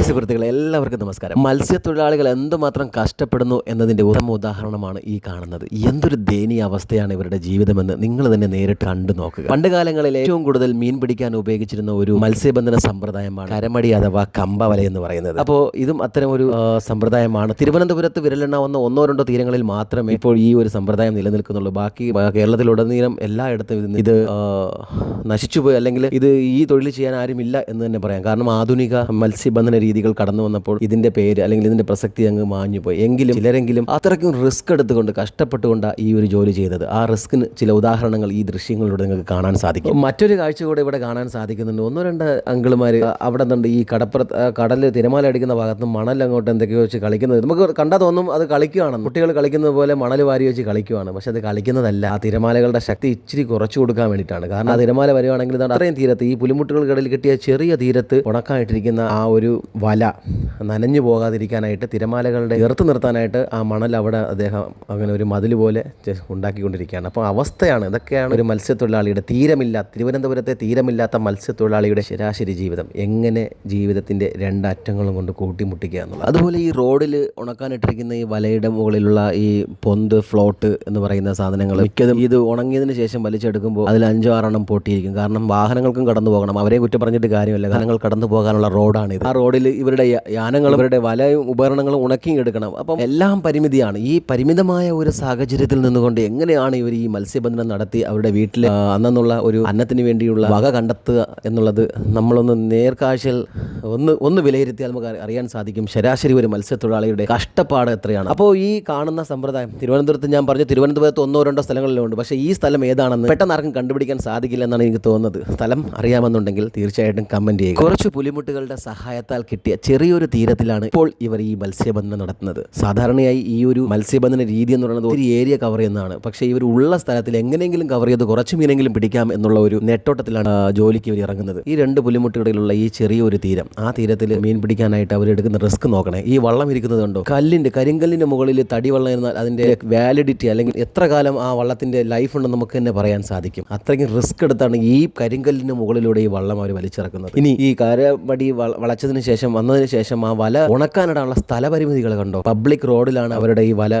Hi സുഹൃത്തുക്കളെ എല്ലാവർക്കും നമസ്കാരം. മത്സ്യത്തൊഴിലാളികൾ എന്തുമാത്രം കഷ്ടപ്പെടുന്നു എന്നതിന്റെ ഉത്തമ ഉദാഹരണമാണ് ഈ കാണുന്നത്. എന്തൊരു ദയനീയ അവസ്ഥയാണ് ഇവരുടെ ജീവിതമെന്ന് നിങ്ങൾ തന്നെ നേരിട്ട് കണ്ടു നോക്കുക. പണ്ട് കാലങ്ങളിൽ ഏറ്റവും കൂടുതൽ മീൻ പിടിക്കാൻ ഉപയോഗിച്ചിരുന്ന ഒരു മത്സ്യബന്ധന സമ്പ്രദായമാണ് കരമടി അഥവാ കമ്പവല എന്ന് പറയുന്നത്. അപ്പോൾ ഇതും അത്തരം ഒരു സമ്പ്രദായമാണ്. തിരുവനന്തപുരത്ത് വിരലെണ്ണാവുന്ന ഒന്നോ രണ്ടോ തീരങ്ങളിൽ മാത്രമേ ഇപ്പോൾ ഈ ഒരു സമ്പ്രദായം നിലനിൽക്കുന്നുള്ളൂ. ബാക്കി കേരളത്തിലുടനീളം എല്ലായിടത്തും ഇത് നശിച്ചുപോയി. അല്ലെങ്കിൽ ഇത് ഈ തൊഴിൽ ചെയ്യാൻ ആരുമില്ല എന്ന് തന്നെ പറയാം. കാരണം ആധുനിക മത്സ്യബന്ധന രീതികൾ കടന്നു വന്നപ്പോൾ ഇതിന്റെ പേര് അല്ലെങ്കിൽ ഇതിന്റെ പ്രസക്തി അങ്ങ് മാഞ്ഞു പോയി എങ്കിലും ചിലരെങ്കിലും അത്രയ്ക്കും റിസ്ക് എടുത്തുകൊണ്ട് കഷ്ടപ്പെട്ടുകൊണ്ടാണ് ഈ ഒരു ജോലി ചെയ്തത്. ആ റിസ്കിന് ചില ഉദാഹരണങ്ങൾ ഈ ദൃശ്യങ്ങളിലൂടെ നിങ്ങൾക്ക് കാണാൻ സാധിക്കും. മറ്റൊരു കാഴ്ച കൂടെ ഇവിടെ കാണാൻ സാധിക്കുന്നുണ്ട്. ഒന്നോ രണ്ട് അങ്കിളുമാർ അവിടെ നിന്നുണ്ട് ഈ കടപ്പുറത്ത് കടൽ തിരമാല അടിക്കുന്ന ഭാഗത്ത് മണൽ അങ്ങോട്ട് എന്തൊക്കെയോ വെച്ച് കളിക്കുന്നത്. നമുക്ക് കണ്ടാൽ തോന്നും അത് കളിക്കുകയാണ് കുട്ടികൾ കളിക്കുന്നത് പോലെ മണൽ വാരി വെച്ച് കളിക്കുകയാണ് പക്ഷെ അത് കളിക്കുന്നതല്ല. ആ തിരമാലകളുടെ ശക്തി ഇച്ചിരി കുറച്ചു കൊടുക്കാൻ വേണ്ടിയിട്ടാണ്. കാരണം ആ തിരമാല വരുവാണെങ്കിൽ അത്രയും തീരത്ത് ഈ പുലിമുട്ടുകൾക്കിടയിൽ കിട്ടിയ ചെറിയ തീരത്ത് ഉണക്കായിട്ടിരിക്കുന്ന ആ ഒരു വല നനഞ്ഞു പോകാതിരിക്കാനായിട്ട് തിരമാലകളുടെ ചേർത്ത് നിർത്താനായിട്ട് ആ മണൽ അവിടെ അദ്ദേഹം അങ്ങനെ ഒരു മതിൽ പോലെ ഉണ്ടാക്കിക്കൊണ്ടിരിക്കുകയാണ്. അപ്പോൾ അവസ്ഥയാണ് ഇതൊക്കെയാണ് ഒരു മത്സ്യത്തൊഴിലാളിയുടെ തീരമില്ല തിരുവനന്തപുരത്തെ തീരമില്ലാത്ത മത്സ്യത്തൊഴിലാളിയുടെ ശരാശരി ജീവിതം. എങ്ങനെ ജീവിതത്തിന്റെ രണ്ടറ്റങ്ങളും കൊണ്ട് കൂട്ടിമുട്ടിക്കുക എന്നുള്ളത്. അതുപോലെ ഈ റോഡിൽ ഉണക്കാനിട്ടിരിക്കുന്ന ഈ വലയുടെ മുകളിലുള്ള ഈ പൊന്ത് ഫ്ലോട്ട് എന്ന് പറയുന്ന സാധനങ്ങൾ മിക്കതും ഇത് ഉണങ്ങിയതിന് ശേഷം വലിച്ചെടുക്കുമ്പോൾ അതിൽ അഞ്ചോ ആറെണ്ണം പൊട്ടിയിരിക്കും. കാരണം വാഹനങ്ങൾക്കും കടന്നു പോകണം അവരെ കുറ്റം പറഞ്ഞിട്ട് കാര്യമല്ല. വാഹനങ്ങൾ കടന്നു പോകാനുള്ള റോഡാണ് ഇത് ആ റോഡിൽ ഇവരുടെ യാനങ്ങളും ഇവരുടെ വലയും ഉപകരണങ്ങളും ഉണക്കി എടുക്കണം. അപ്പം എല്ലാം പരിമിതിയാണ്. ഈ പരിമിതമായ ഒരു സാഹചര്യത്തിൽ നിന്നുകൊണ്ട് എങ്ങനെയാണ് ഇവർ ഈ മത്സ്യബന്ധനം നടത്തി അവരുടെ വീട്ടിൽ അന്നെന്നുള്ള ഒരു അന്നത്തിന് വേണ്ടിയുള്ള വക കണ്ടെത്തുക എന്നുള്ളത് നമ്മളൊന്ന് നേർക്കാഴ്ചയിൽ ഒന്ന് ഒന്ന് വിലയിരുത്തിയാൽ നമുക്ക് അറിയാൻ സാധിക്കും. ശരാശരി ഒരു മത്സ്യത്തൊഴിലാളിയുടെ കഷ്ടപ്പാട് എത്രയാണ്. അപ്പോൾ ഈ കാണുന്ന സമ്പ്രദായം തിരുവനന്തപുരത്ത് ഞാൻ പറഞ്ഞു തിരുവനന്തപുരത്ത് ഒന്നോ രണ്ടോ സ്ഥലങ്ങളിലുണ്ട് പക്ഷേ ഈ സ്ഥലം ഏതാണെന്ന് പെട്ടെന്ന് ആർക്കും കണ്ടുപിടിക്കാൻ സാധിക്കില്ല എന്നാണ് എനിക്ക് തോന്നുന്നത്. സ്ഥലം അറിയാമെന്നുണ്ടെങ്കിൽ തീർച്ചയായിട്ടും കമന്റ് ചെയ്യുക. കുറച്ച് പുലിമുട്ടുകളുടെ സഹായത്താൽ കിട്ടിയ ചെറിയൊരു തീരത്തിലാണ് ഇപ്പോൾ ഇവർ ഈ മത്സ്യബന്ധനം നടത്തുന്നത്. സാധാരണയായി ഈ ഒരു മത്സ്യബന്ധന രീതി എന്ന് പറയുന്നത് ഒരു ഏരിയ കവർ ചെയ്യുന്നതാണ്. പക്ഷേ ഇവർ ഉള്ള സ്ഥലത്തിൽ എങ്ങനെയെങ്കിലും കവർ ചെയ്ത് കുറച്ച് മീനെങ്കിലും പിടിക്കാം എന്നുള്ള ഒരു നെട്ടോട്ടത്തിലാണ് ജോലിക്ക് ഇവർ ഇറങ്ങുന്നത്. ഈ രണ്ട് പുലിമുട്ടുകളിലുള്ള ഈ ചെറിയൊരു തീരം ആ തീരത്തിൽ മീൻ പിടിക്കാനായിട്ട് അവർ എടുക്കുന്ന റിസ്ക് നോക്കണേ. ഈ വള്ളം ഇരിക്കുന്നത് കണ്ടോ? കല്ലിന്റെ കരിങ്കല്ലിന്റെ മുകളിൽ തടി വള്ളം എന്നാൽ അതിന്റെ വാലിഡിറ്റി അല്ലെങ്കിൽ എത്ര കാലം ആ വള്ളത്തിന്റെ ലൈഫ് ഉണ്ടെന്ന് നമുക്ക് തന്നെ പറയാൻ സാധിക്കും. അത്രയ്ക്കും റിസ്ക് എടുത്താണ് ഈ കരിങ്കല്ലിന്റെ മുകളിലൂടെ ഈ വള്ളം അവർ വലിച്ചിറക്കുന്നത്. ഇനി ഈ കരമടി വള- വളച്ചതിന് ശേഷം വന്നതിന് ശേഷം ആ വല ഉണക്കാനിടാനുള്ള സ്ഥലപരിമിതികൾ കണ്ടോ? പബ്ലിക് റോഡിലാണ് അവരുടെ ഈ വല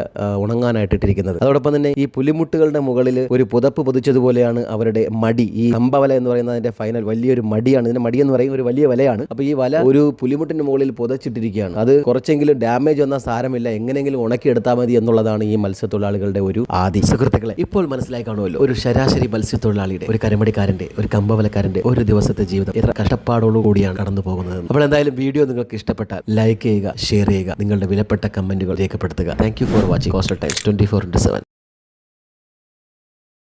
ഉണങ്ങാനായിട്ട് ഇട്ടിരിക്കുന്നത് അതോടൊപ്പം തന്നെ ഈ പുലിമുട്ടുകളുടെ മുകളിൽ ഒരു പുതപ്പ് പൊതിച്ചതുപോലെയാണ് അവരുടെ മടി. ഈ കമ്പവല എന്ന് പറയുന്ന അതിന്റെ ഫൈനൽ വലിയൊരു മടിയാണ്. ഇതിന്റെ മടി എന്ന് പറയും ഒരു വലിയ വലയാണ്. അപ്പോൾ ഈ വല ഒരു പുലിമുട്ടിന്റെ മുകളിൽ പുതച്ചിട്ടിരിക്കുകയാണ്. അത് കുറച്ചെങ്കിലും ഡാമേജ് വന്നാൽ സാരമില്ല. എങ്ങനെയെങ്കിലും ഉണക്കിയെടുത്താൽ മതി എന്നുള്ളതാണ് ഈ മത്സ്യത്തൊഴിലാളികളുടെ ഒരു ആദി. സുഹൃത്തുക്കളെ ഇപ്പോൾ മനസ്സിലായി കാണുമല്ലോ. ഒരു ശരാശരി മത്സ്യത്തൊഴിലാളിയുടെ ഒരു കരമടിക്കാരന്റെ ഒരു കമ്പവലക്കാരന്റെ ഒരു ദിവസത്തെ ജീവിതം എത്ര കഷ്ടപ്പാടോടു കൂടിയാണ് കടന്നു പോകുന്നത് അപ്പോൾ എന്തായാലും വീഡിയോ നിങ്ങൾക്ക് ഇഷ്ടപ്പെട്ടാൽ ലൈക്ക് ചെയ്യുക ഷെയർ ചെയ്യുക നിങ്ങളുടെ വിലപ്പെട്ട കമന്റുകൾ രേഖപ്പെടുത്തുക. Thank for watching Coastal Times twenty four into seven